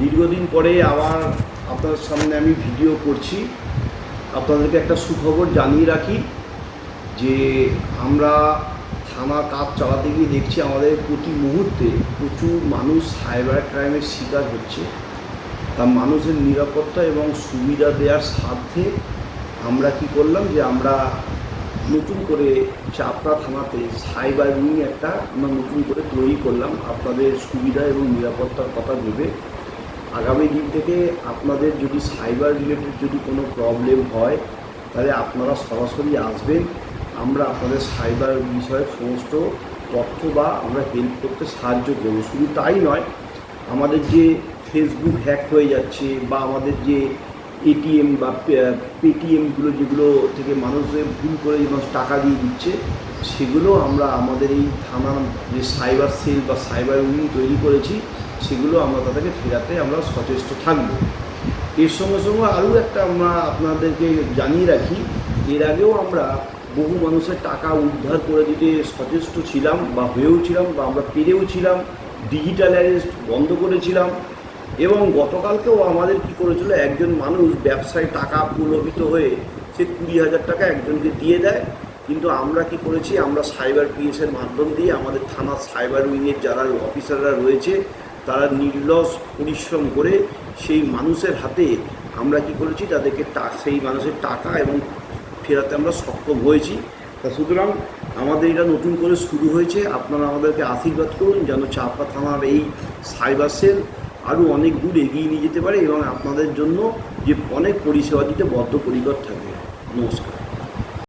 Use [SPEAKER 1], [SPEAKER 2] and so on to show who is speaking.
[SPEAKER 1] দীর্ঘদিন পরে আবার আপনাদের সামনে আমি ভিডিও করছি। আপনাদেরকে একটা সুখবর জানিয়ে রাখি যে আমরা থানা কাজ চালাতে গিয়ে দেখছি আমাদের প্রতি মুহূর্তে প্রচুর মানুষ সাইবার ক্রাইমের শিকার হচ্ছে। তা মানুষের নিরাপত্তা এবং সুবিধা দেওয়ার স্বার্থে আমরা কি করলাম যে আমরা নতুন করে চাপড়া থানাতে সাইবার উইং একটা আমরা নতুন করে তৈরি করলাম। আপনাদের সুবিধা এবং নিরাপত্তার কথা ভেবে আগামী দিন থেকে আপনাদের যদি সাইবার রিলেটেড যদি কোনো প্রবলেম হয়, তাহলে আপনারা সরাসরি আসবেন। আমরা আপনাদের সাইবার বিষয়ে সমস্ত তথ্য বা আমরা হেল্প করতে সাহায্য করব। শুধু তাই নয়, আমাদের যে ফেসবুক হ্যাক হয়ে যাচ্ছে বা আমাদের যে এটিএম বা পেটিএমগুলো যেগুলো থেকে মানুষের ভুল করে যে মানুষ টাকা দিয়ে দিচ্ছে, সেগুলো আমরা আমাদের এই থানার যে সাইবার সেল বা সাইবার উইং তৈরি করেছি, সেগুলো আমরা তাদেরকে ফেরাতে আমরা সচেষ্ট থাকব। এর সঙ্গে সঙ্গে আরও একটা আমরা আপনাদেরকে জানিয়ে রাখি, এর আগেও আমরা বহু মানুষের টাকা উদ্ধার করে দিতে সচেষ্ট ছিলাম বা হয়েও ছিলাম বা আমরা পেরেও ছিলাম ডিজিটাল অ্যারেস্ট বন্ধ করেছিলাম এবং গতকালকেও আমাদের কি করেছিল, একজন মানুষ ব্যবসায় টাকা প্রলোভিত হয়ে সে কুড়ি হাজার টাকা একজনকে দিয়ে দেয়। কিন্তু আমরা কি করেছি, আমরা সাইবার পিএসের মাধ্যম দিয়ে আমাদের থানার সাইবার উইংয়ের যারা অফিসাররা রয়েছে, তারা নির্লস পরিশ্রম করে সেই মানুষের হাতে আমরা কি করেছি, তাদেরকে সেই মানুষের টাকা এবং ফেরাতে আমরা সক্ষম হয়েছি। তা সুতরাং আমাদের এটা নতুন করে শুরু হয়েছে। আপনারা আমাদেরকে আশীর্বাদ করুন, যেন চাপা থানার এই সাইবার সেল আরও অনেক দূর এগিয়ে নিয়ে যেতে পারে এবং আপনাদের জন্য যে অনেক পরিষেবা দিতে বদ্ধপরিকর থাকে। নমস্কার।